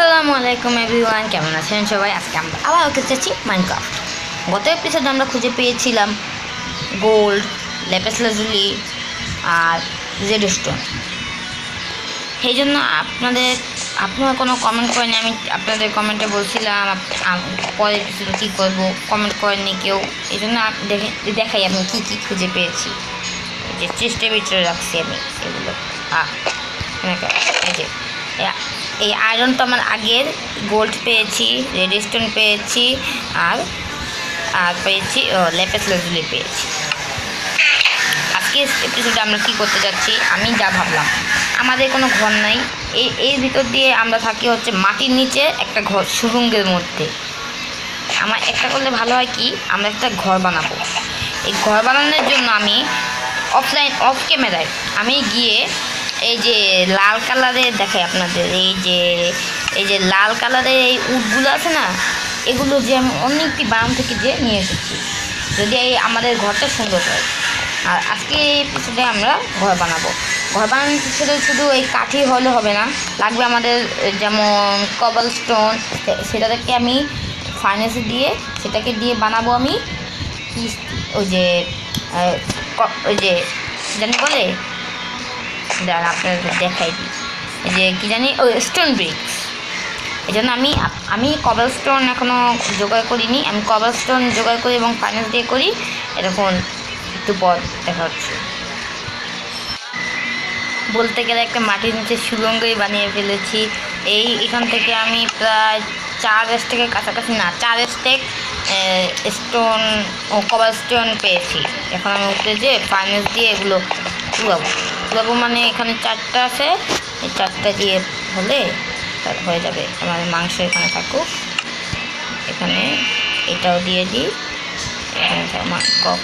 আসসালামু আলাইকুম এভরিওয়ান। কেমন আছেন সবাই? আজকে আমরা আবার ওকে চাচ্ছি মাইনক্রাফট গত এপিসোডে আমরা খুঁজে পেয়েছিলাম গোল্ড লেপাস লাজুলি আর জেড স্টোন সেই জন্য আপনাদের, আপনারা কোনো কমেন্ট করেনি আমি আপনাদের কমেন্টে বলছিলাম পরের এপিসোডে কী করব কমেন্ট করেননি কেউ। এই জন্য দেখে, দেখাই আমি কী কী খুঁজে পেয়েছি। যে চেষ্টের ভিতরে রাখছি আমি এগুলো। আ এই যে এই আয়রনটা আমার আগের গোল্ড পেয়েছি রেড স্টোন পেয়েছি, আর আর পেয়েছি লেপেস লাজুলি পেয়েছি। আজকে এপিসোডে আমরা কি করতে যাচ্ছি, আমি যা ভাবলাম। আমাদের কোনো ঘর নাই, এই এর ভিতর দিয়ে আমরা থাকি হচ্ছে মাটির নিচে একটা ঘর, সুরঙ্গের মধ্যে। আমার একটা করলে ভালো হয় কি, আমরা একটা ঘর বানাবো। এই ঘর বানানোর জন্য আমি অফলাইন অফ ক্যামেরায় আমি গিয়ে এই যে লাল কালারের দেখাই আপনাদের, এই যে এই যে লাল কালারের এই উটগুলো আছে না, এগুলো যে আমি অনেকটি বাগান থেকে যে নিয়ে এসেছি। যদি এই আমাদের ঘরটা সুন্দর হয়। আর আজকে এপিসোডে আমরা ঘর বানাবো। ঘর বানানোর শুধু শুধু এই কাঠি হলে হবে না, লাগবে আমাদের যেমন কবল স্টোন সেটাকে আমি ফাইন্যান্সে দিয়ে সেটাকে দিয়ে বানাবো আমি। কিস- ওই যে ওই যে কি জানি বলে? দাঁড়ান আপনাদের দেখাই দিই। যে কী জানি, ও স্টোন ব্রিক্স এই জন্য আমি আমি কবল স্টোন এখনও জোগাড় করিনি। আমি কবল স্টোন জোগাড় করি এবং ফাইন্যান্স দিয়ে করি। এরকম একটু পর দেখা হচ্ছে। বলতে গেলে একটা মাটির নিচে সুরঙ্গই বানিয়ে ফেলেছি। এই, এখান থেকে আমি প্রায় চার স্টেকের কাছাকাছি না, চার স্টেক স্টোন ও কভার স্টোন পেয়েছি। এখন আমি উঠতে যে ফাইন্যান্স দিয়ে এগুলো তুলাবো তুলাবো মানে এখানে চারটা আছে। এই চারটা দিয়ে হলে তার হয়ে যাবে। আমার মাংস এখানে থাকুক। এখানে এটাও দিয়ে দিই। এখানে মা-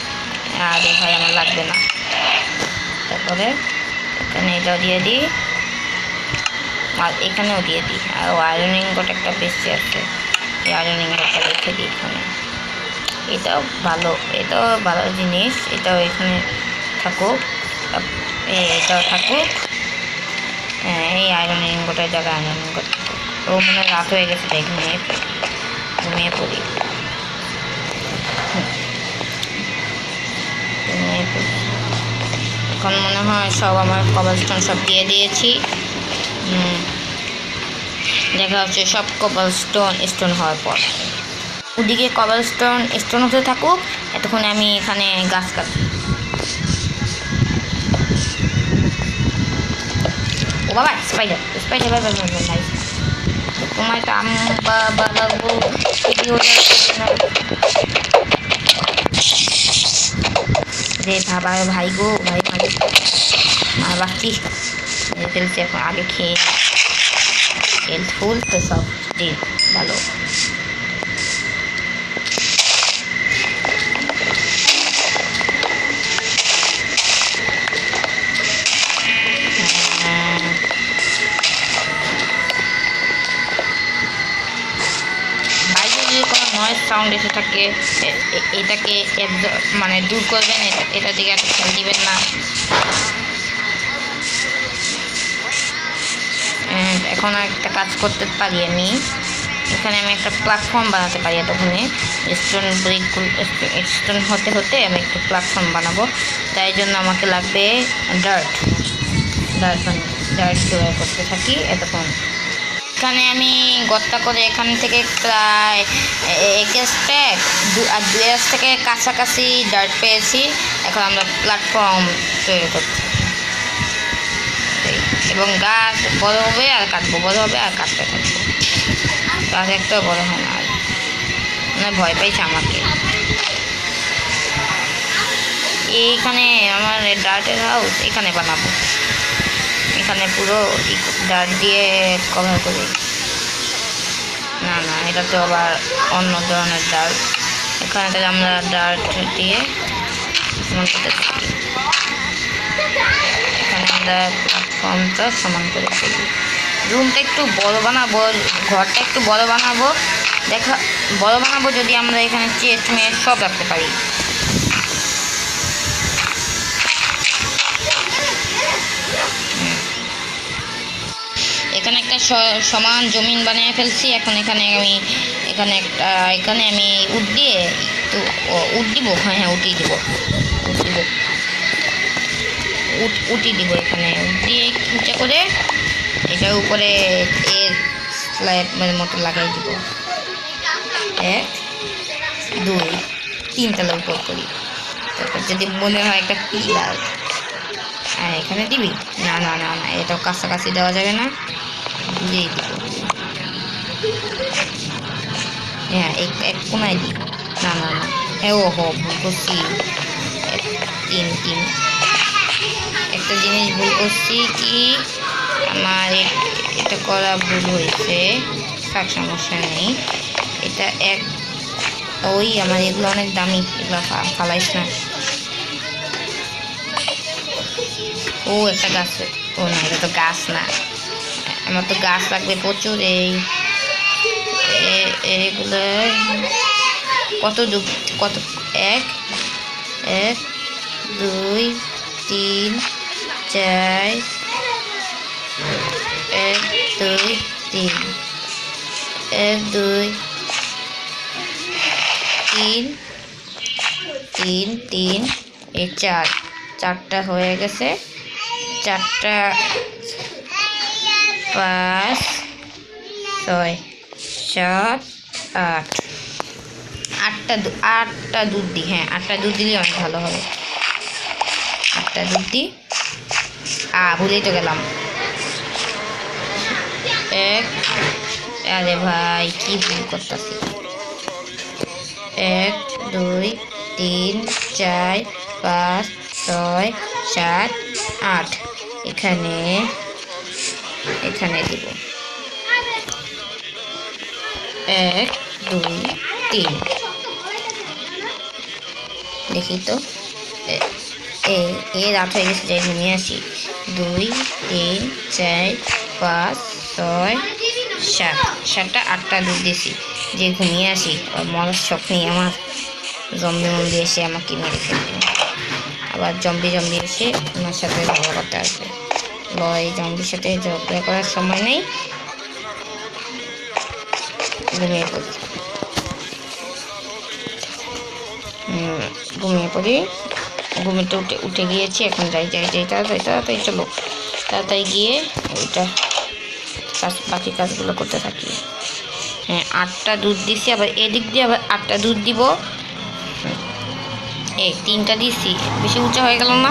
আর ভাই আমার লাগবে না। তারপরে এখানে এটাও দিয়ে দিই। আর এখানেও দিয়ে দিই। আর আয়রনিং গোট একটা বেশি আছে। এই আয়রনিং গোটটা রেখে দিই এখানে। এটাও ভালো এটাও ভালো জিনিস। এটাও এখানে থাকুক। তাপ- এ- এটাও থাকুক হ্যাঁ এই আয়রনিং গোটার জায়গায় আয়রনিং গোট থাকুক ও মনে হয় রাত হয়ে গেছে তাই ঘুমিয়ে পড়ি। ঘুমিয়ে পড়ি। এখন মনে হয় সব আমার কভার স্টোন সব দিয়ে দিয়েছি। দেখা হচ্ছে সব কপাল স্টোন হওয়ার পর। ওদিকে কপাল স্টোন স্টোন হতে থাকুক, এতক্ষণে আমি এখানে গাছ কাটি ও বাবা স্পাইডার স্পাইডার বাবা বাবা ভাই তোমার তো আম বাবা লাগবো ভিডিওটা রে বাবা ভাই গো ভাই ভাই আর বাচ্চি মেরে ফেলছি এখন আগে খেয়ে হেলথফুল তো সব নয়েজ সাউন্ড এসে থাকে এটাকে মানে দূর করবেন এটা- দিকে এত খেয়াল দিবেন না। এখন একটা কাজ করতে পারি আমি। এখানে আমি একটা প্ল্যাটফর্ম বানাতে পারি এতক্ষণে। স্টোন ব্রিকগুলো স্টোন হতে হতে আমি একটা প্ল্যাটফর্ম বানাবো। তাই জন্য আমাকে লাগবে ডার্ট ডার্ট ডার্ট জোগাড় করতে থাকি এতক্ষণ। এখানে আমি গত্তা করে এখান থেকে প্রায় এক স্ট্যাক আর দু থেকে কাছাকাছি ডার্ট পেয়েছি। এখন আমরা প্ল্যাটফর্ম তৈরি করছি। এবং গাছ বড় হবে আর কাটবো, বড় হবে আর কাটতে থাকব। গাছ একটাও বড় হয় না আর। মানে ভয় পাইছে আমাকে। এইখানে আমার ডার্টের হাউস এখানে বানাবো। এখানে পুরো ডার্ট দিয়ে কভার করি। না না, এটা তো আবার অন্য ধরনের ডার্ট এখানে তাহলে আমরা ডার্ট দিয়ে সমান করতে থাকি এখানে আমরা প্ল্যাটফর্মটা সমান করে ফেলি। রুমটা একটু বড় বানাবো, ঘরটা একটু বড় বানাবো। দেখা, বড় বানাবো যদি আমরা এখানে চেস্ট মেয়ে সব রাখতে পারি। এখানে একটা সমান জমিন বানিয়ে ফেলছি। এখন এখানে আমি, এখানে একটা, এখানে আমি উড দিয়ে একটু উড দিব? হ্যাঁ হ্যাঁ উঠিয়ে দিব। উড দিব। উটি দিব এখানে। উট দিয়ে উঁচা করে এটার উপরে এর স্ল্যাবের মতো লাগাই দিব। এক, দুই, তিন তলা উপর করি। তারপর যদি মনে হয় একটা পিলার। হ্যাঁ এখানে দিবি? না না না না, এটাও কাছাকাছি দেওয়া যাবে না। দূরেই দিব হ্যাঁ এক এক কোনায় দিই না না না হ্যাঁ ও হো ভুল করছি তিন তিন একটা জিনিস ভুল করছি কি আমার এটা করা ভুল হয়েছে থাক সমস্যা নেই এটা এক ওই আমার এগুলো অনেক দামি এগুলো ফালাইস না ও একটা গাছ ও না এটা তো গাছ না আমার তো গাছ লাগবে প্রচুর এই, এ- এগুলো কত কত, এক এক, দুই, তিন, চার, এক, দুই, তিন, এক, দুই, তিন তিন তিন, এই চার, চারটা হয়ে গেছে, চারটা পাঁচ ছয় সাত আট আটটা দু- আটটা দুধ দিই হ্যাঁ আটটা দুধ দিলে অনেক ভালো হবে। আটটা দুধ দিই আ, ভুলেই তো গেলাম। এক। আরে ভাই, কি ভুল করতেছি। এক, দুই, তিন, চার, পাঁচ, ছয়, সাত, আট। এখানে এখানে দিব। এক, দুই, তিন। দেখি তো। এ- এ এ রাত হয়ে গেছে, যাই ঘুমিয়ে আসি। দুই, তিন, চার, পাঁচ, ছয়, সাত। সাতটা, আটটা দুধ দিয়েছি যে ঘুমিয়ে আসি মরার শখ নেই আমার। জম্বি মম্বি এসে আমাকে মেরে ফেলবে। আবার জম্বি জম্বি এসে আমার সাথে করতে আসবে। লয় জম্বির সাথে ঝগড়া করার সময় নেই। ঘুমিয়ে পড়ি। ঘুমিয়ে পড়ি। ঘুমিতে উঠে উঠে গিয়েছি, এখন যাই যাই যাই, তাড়াতাড়ি তাড়াতাড়ি চলো। তাড়াতাড়ি গিয়ে ওইটা কাজ, বাকি কাজগুলো করতে থাকি। হ্যাঁ আটটা দুধ দিছি, আবার এদিক দিয়ে আবার আটটা দুধ দিব। এই তিনটা দিছি, বেশি উঁচা হয়ে গেল না?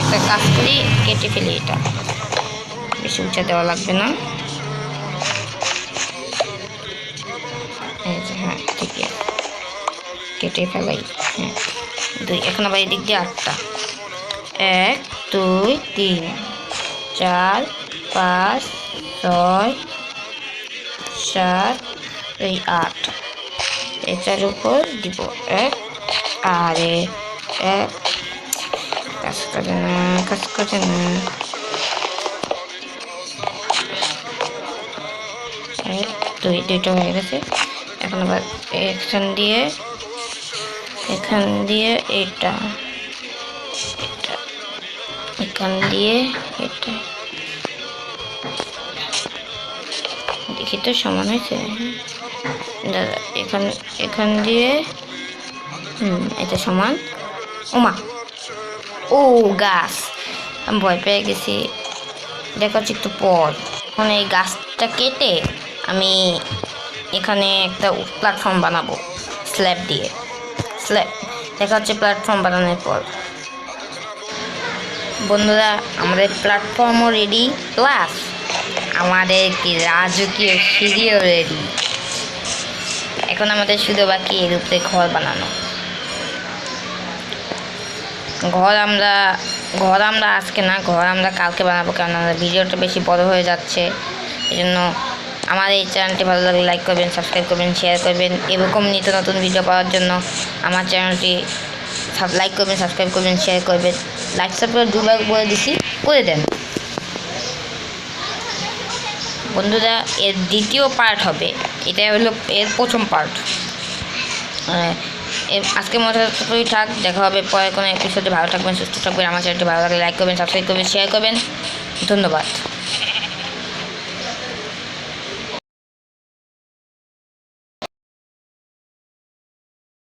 একটা কাজ করি, কেটে ফেলি এটা। বেশি উঁচা দেওয়া লাগবে না। হ্যাঁ ঠিকই। আছে কেটে ফেলাই হ্যাঁ। দুই, এখন আবার এদিক দিয়ে আটটা। এক, দুই, তিন, চার, পাঁচ, ছয়, সাত, এই আট। এটার উপর দিব এক, আর এক কাজ করে না দুই দুইটা হয়ে গেছে এখন আবার এখান দিয়ে এখান দিয়ে এটা এটা, এখান দিয়ে এটা। দেখি তো সমান হয়েছে। দাদা, এখান এখান দিয়ে, হুম, এটা সমান। ওমা ও গাছ। আমি ভয় পেয়ে গেছি। দেখা হচ্ছে একটু পর। এখন এই গাছটা কেটে আমি এখানে একটা প্ল্যাটফর্ম বানাবো। স্ল্যাব দিয়ে। স্ল্যাব দেখা হচ্ছে প্ল্যাটফর্ম বানানোর পর। বন্ধুরা, আমাদের প্ল্যাটফর্মও রেডি প্লাস আমাদের কি রাজকীয় সিঁড়িও রেডি এখন আমাদের শুধু বাকি এর উপরে ঘর বানানো। ঘর আমরা ঘর আমরা আজকে না, ঘর আমরা কালকে বানাবো, কারণ আমাদের ভিডিওটা বেশি বড় হয়ে যাচ্ছে। এই জন্য আমার এই চ্যানেলটি ভালো লাগলে লাইক করবেন সাবস্ক্রাইব করবেন শেয়ার করবেন। এরকম নিত্য নতুন ভিডিও পাওয়ার জন্য আমার চ্যানেলটি লাইক করবেন সাবস্ক্রাইব করবেন শেয়ার করবেন। লাইক সাবস্ক্রাইব দুবার করে দিছি, করে দেন। বন্ধুরা, এর দ্বিতীয় পার্ট হবে। এটা হলো এর প্রথম পার্ট আজকে মজা এতটুকুই থাক, দেখা হবে পরে কোনো এপিসোডে ভালো থাকবেন, সুস্থ থাকবেন। আমার চ্যানেলটি ভালো লাগলে লাইক করবেন সাবস্ক্রাইব করবেন শেয়ার করবেন। ধন্যবাদ।